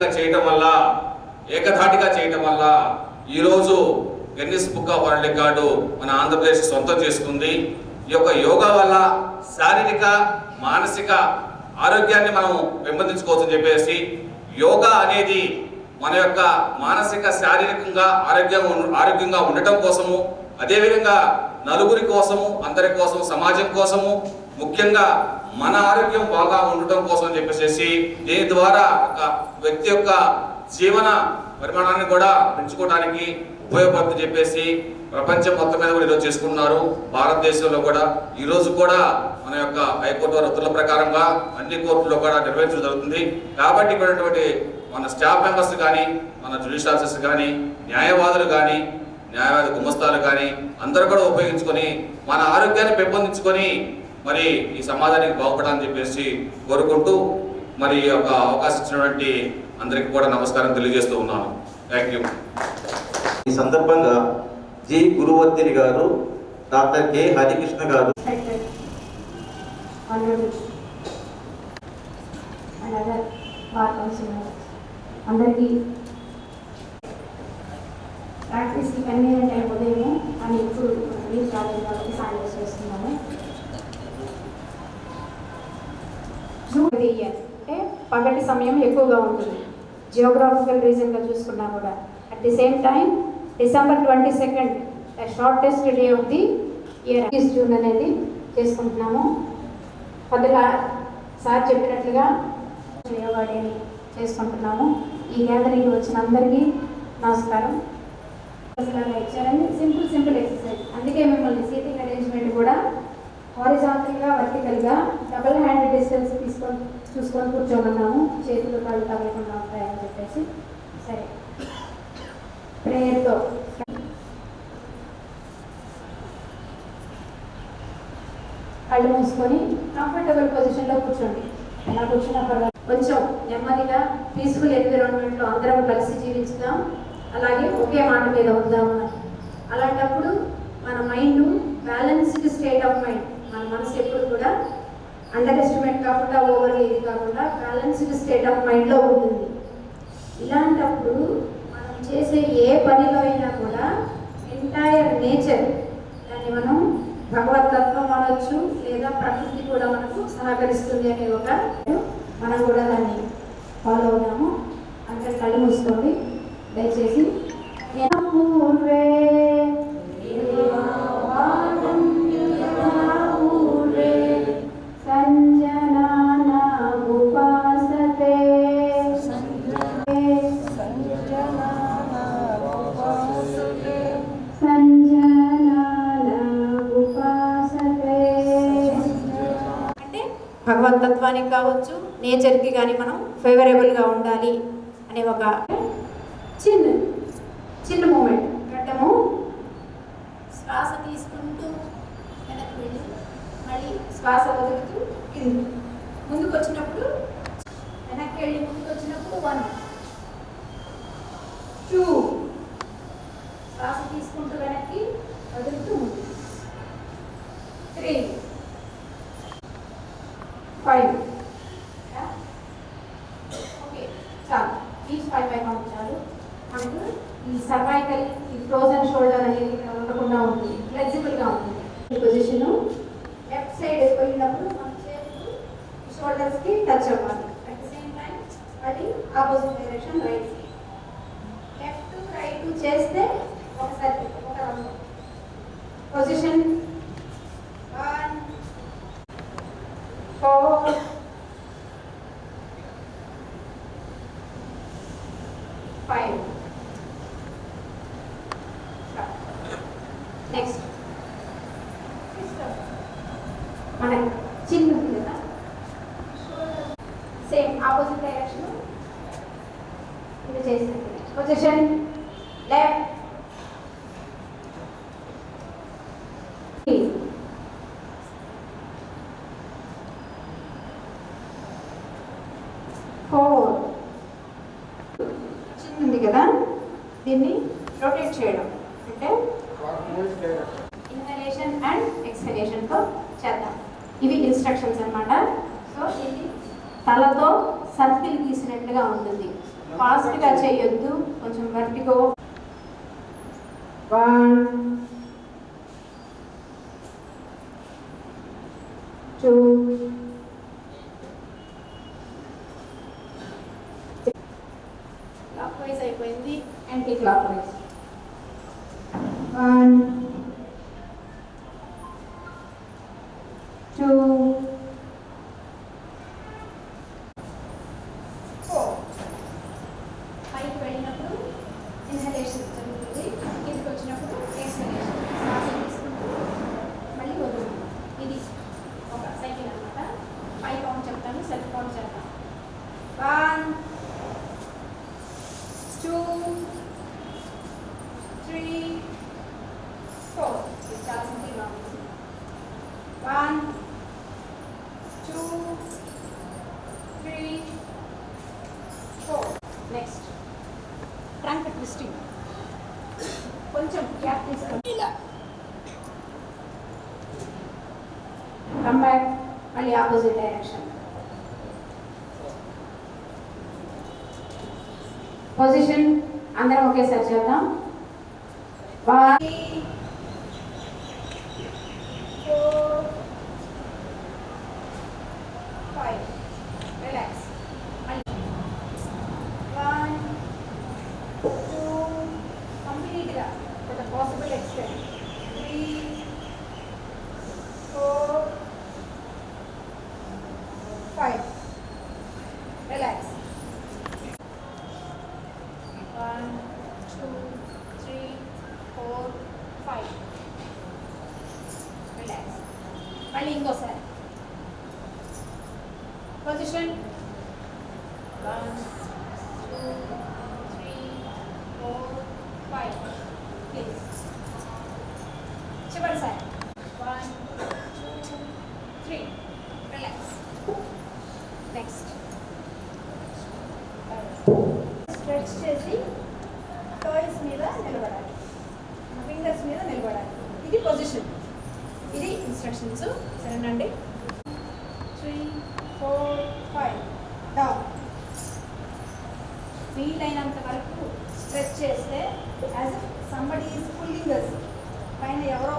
చేయటం వల్ల ఏకధాటిగా చేయటం వల్ల ఈరోజు Guinness book of world record మన ఆంధ్రప్రదేశ్ సొంతం చేసుకుంది. ఈ యొక్క యోగా వల్ల శారీరక మానసిక ఆరోగ్యాన్ని మనం పెంపొందించుకోవచ్చని చెప్పేసి యోగా అనేది మన యొక్క మానసిక శారీరకంగా ఆరోగ్యంగా ఆరోగ్యంగా ఉండటం కోసము అదేవిధంగా నలుగురి కోసము అందరి కోసం సమాజం కోసము ముఖ్యంగా మన ఆరోగ్యం బాగా ఉండటం కోసం చెప్పేసి దీని ద్వారా ఒక వ్యక్తి యొక్క జీవన పరిమాణాన్ని కూడా పెంచుకోవడానికి ఉపయోగపడుతుంది చెప్పేసి ప్రపంచం మొత్తం మీద కూడా ఈరోజు చేసుకుంటున్నారు. భారతదేశంలో కూడా ఈరోజు కూడా మన యొక్క హైకోర్టు వారి ఉత్తర్వుల ప్రకారంగా అన్ని కోర్టుల్లో కూడా నిర్వహించడం జరుగుతుంది. కాబట్టి ఇక్కడ మన స్టాఫ్ మెంబర్స్ కానీ మన జ్యుడిషియల్ ఆఫీసర్స్ కానీ న్యాయవాదులు కానీ న్యాయవాద గుమస్తాలు కానీ అందరూ కూడా ఉపయోగించుకొని మన ఆరోగ్యాన్ని పెంపొందించుకొని మరి ఈ సమాజానికి బాగుపడాలని చెప్పేసి కోరుకుంటూ మరి ఈ యొక్క అవకాశం ఇచ్చినటువంటి అందరికీ కూడా నమస్కారం తెలియజేస్తూ ఉన్నాను. థ్యాంక్ యూ ఈ సందర్భంగా జి గురువర్తిని గారు డాక్టర్ కె హరికృష్ణ గారు. అందరికీ ఇయర్ అంటే పగటి సమయం ఎక్కువగా ఉంటుంది. జియోగ్రాఫికల్ రీజన్గా చూసుకున్నా కూడా. At the same time December twenty second shortest day of the year June అనేది చేసుకుంటున్నాము. కొద్దిగా సార్ చెప్పినట్లుగా యోగా డేని చేసుకుంటున్నాము. ఈ గ్యాదరింగ్ వచ్చిన అందరికీ నమస్కారం. అసలు ఇచ్చారని సింపుల్ సింపుల్ ఎక్సర్సైజ్ అందుకే మిమ్మల్ని సీటింగ్ అరేంజ్మెంట్ కూడా హారిజాంటల్గా వర్టికల్గా డబుల్ హ్యాండ్ డిస్టెన్స్ తీసుకొని చూసుకొని కూర్చోమన్నాము. చేతులు కాళ్ళు తగలకుండా ఉంటాయని చెప్పేసి. సరే. ప్రేయర్తో. కళ్ళు మూసుకొని కంఫర్టబుల్ పొజిషన్లో కూర్చోండి. ఎలా కూర్చున్నా పర్వాలేదు కొంచెం నెమ్మదిగా పీస్ఫుల్ ఎన్విరాన్మెంట్లో అందరం కలిసి జీవించుదాం. అలాగే ఒకే మాట మీద ఉందాము. అలాంటప్పుడు మన mind balanced state of mind. మన మనసు ఎప్పుడు కూడా అండర్ ఎస్టిమేట్ కాకుండా ఓవర్ ఇది కాకుండా బ్యాలెన్స్డ్ స్టేట్ ఆఫ్ మైండ్లో ఉంటుంది. ఇలాంటప్పుడు మనం చేసే ఏ పనిలో అయినా కూడా ఎంటైర్ నేచర్ దాన్ని మనం భగవతత్వం అనొచ్చు లేదా ప్రకృతి కూడా మనకు సహకరిస్తుంది అనే ఒక మనం కూడా దాన్ని ఫాలో అవుతాము అంటే కళ్ళు మూసుకోండి. దయచేసి భగవతత్వానికి కావచ్చు నేచర్కి కానీ మనం ఫేవరబుల్గా ఉండాలి అనే ఒక చిన్న చిన్న మూమెంట్ ఘట్టము. శ్వాస తీసుకుంటూ వెనక్కి వెళ్ళి. మళ్ళీ శ్వాస వదులుతూ కింద. ముందుకు వచ్చినప్పుడు వెనక్కి వెళ్ళి. ముందుకు వచ్చినప్పుడు వన్ టూ శ్వాస తీసుకుంటూ వెనక్కి వదులుతూ ముందుకు three five okay each five five పంపించారు మనకు ఈ సర్వైకల్ ఈ ఫ్రోజన్ షోల్డర్ అనేది ఉండకుండా ఉంటుంది ఫ్లెక్సిబుల్గా ఉంటుంది ఈ పొజిషన్ లెఫ్ట్ సైడ్ వెళ్ళినప్పుడు మన చేతులు షోల్డర్స్కి టచ్ అవ్వాలి. అట్ ద సేమ్ టైం అది opposite direction right left right చేస్తే ఒకసారి ఒక position one four five next మన చిన్న కదా సేమ్ ఆపోజిట్ డైరెక్షన్ ఇది చేస్తుంది పొజిషన్ లెఫ్ట్ ఫోర్ చిన్న కదా? దీన్ని రొటేట్ చేయడం అంటే ఇన్హలేషన్ అండ్ ఎక్స్హలేషన్తో చేద్దాం ఇవి ఇన్స్ట్రక్షన్స్ అన్నమాట సో ఇది తలతో సర్కిల్ గీసినట్లుగా ఉంటుంది. ఫాస్ట్గా చేయొద్దు. కొంచెం vertigo one two clockwise అయిపోయింది. Anti clockwise one two four పైకి వెళ్ళినప్పుడు ఇన్హలేషన్ జరుగుతుంది కిందకి వచ్చినప్పుడు ఎక్స్హలేషన్ శ్వాస తీసుకుంటూ మళ్ళీ వదులుతాం ఇది ఒక సైకిల్ అనమాట ఫైవ్ కౌంట్ చెప్తాను సెల్ఫ్ కౌంట్ చేద్దాం వన్ టూ త్రీ ఫోర్ ఇది కొంచెం గ్యాప్ తీసుకోండి ఇలా కమ్ బ్యాక్ మళ్ళీ ఆపోజిట్ డైరెక్షన్ పొజిషన్ అందరం ఒకేసారి చేద్దాం. One five. Relax. One, two, complete it up for possible. Three, four, five. ఇది పొజిషన్ ఇది ఇన్స్ట్రక్షన్స్ సరేనండి. త్రీ ఫోర్ ఫైవ్ డౌన్ వీలైనంత వరకు స్ట్రెచ్ చేస్తే as somebody is pulling us పైన ఎవరో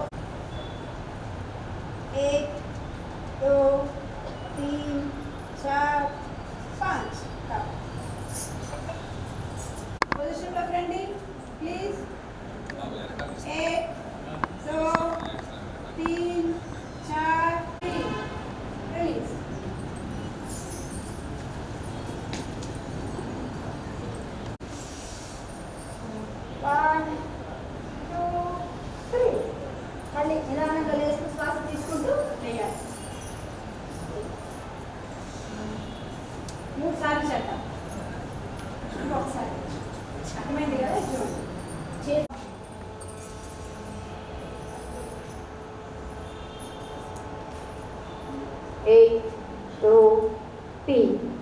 three.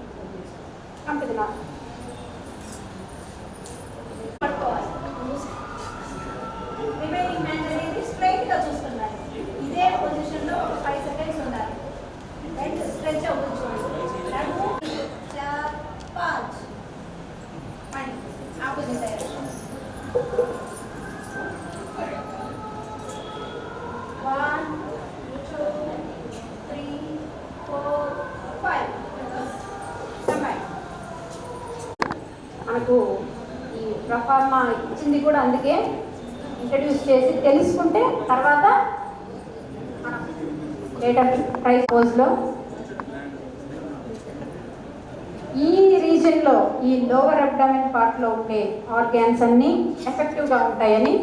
ఈ ఇచ్చింది కూడా అందుకే ఇంట్రడ్యూస్ చేసి తెలుసుకుంటే తర్వాత మనం డేటా ప్రైస్ పోజ్లో ఈ రీజన్లో ఈ లోవర్ అబ్డామిన్ పార్ట్లో ఉండే ఆర్గాన్స్ అన్నీ ఎఫెక్టివ్గా ఉంటాయని